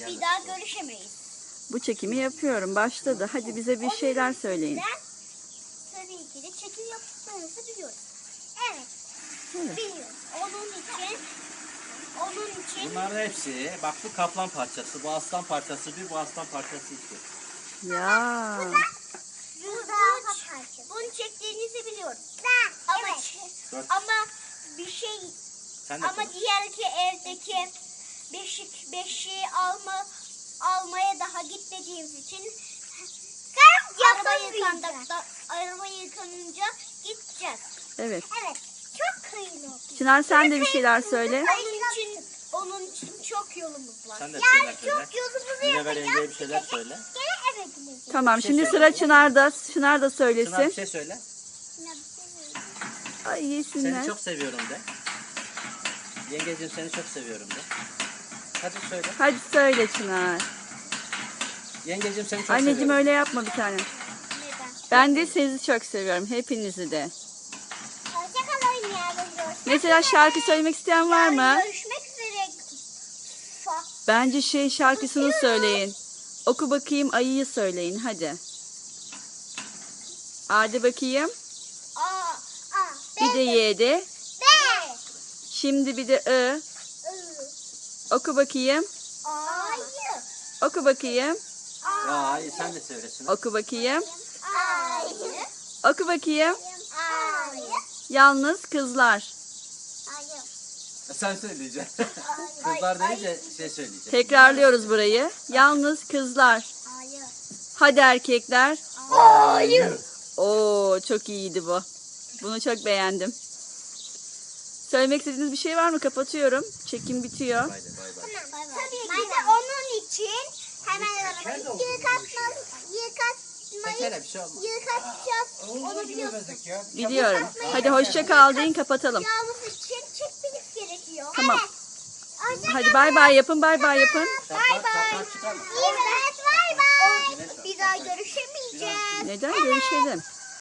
daha bir daha görüşemeyiz. Bu çekimi yapıyorum. Başladı. Hadi bize bir şeyler söyleyin. Ben tabii ki de çekim yapmanızı biliyorum. Evet. Evet. Biliyorum. Onun için onun için Bunların hepsi bak bu kaplan parçası, bu aslan parçası bir, bu aslan parçası iki. Ya. bunu, bunu çektiğinizi biliyorum. Ama çe- Dört. ama bir şey Sen de ama konuş. diğerki evdeki beşik beşiği alma almaya daha gitmediğimiz için araba yıkandıkta araba yıkanınca gideceğiz. Evet. Evet. Çok kıyılı. Çınar sen de bir şeyler söyle. Onun için onun için çok yolumuz var. Sen de yani şeyler söyle. çok yolumuzu Münevver yapacağız. yengeye bir şeyler söyle. Gene eve gideceğiz. Tamam şey şimdi söyle. sıra Çınar'da. Çınar da Çınar bir söylesin. şey söyle. Ay yesinler. Seni çok seviyorum de. Yengeciğim seni çok seviyorum de. Hadi söyle. Hadi söyle Çınar. Yengeciğim seni çok Anneciğim seviyorum. öyle yapma bir tane. Neden? Ben de sizi çok seviyorum. Hepinizi de. Hoşçakalın görüşmek Mesela şarkı söylemek isteyen var mı? Görüşmek üzere. Bence şey şarkısını söyleyin. Oku bakayım ayıyı söyleyin hadi. Hadi bakayım. A. A. Bir de Y'de. B. Şimdi bir de I. Oku bakayım. Ayı. Oku bakayım. İyi, sen de söylesin. Oku bakayım. Ayı. Oku bakayım. Ayı. Yalnız kızlar. Ayı. Sen söyleyeceksin. Kızlar deyince şey söyleyecek. Tekrarlıyoruz burayı. Yalnız kızlar. Ayı. Hadi erkekler. Hayır. Oo çok iyiydi bu. Bunu çok beğendim. Söylemek istediğiniz bir şey var mı? Kapatıyorum. Çekim bitiyor. Bay bay bay. Tabii ki de onun için hemen arabayı yıkatma, yıkatmayı şey olmaz. yıkatacağız. Onu biliyorsun. Biliyorum. Hadi hoşça kal deyin kapatalım. Yağımız için çekmeniz gerekiyor. Tamam. Hadi bay bay yapın bay bay yapın. Bay bay. Evet bay bay. Bir daha görüşemeyeceğiz. Neden görüşelim?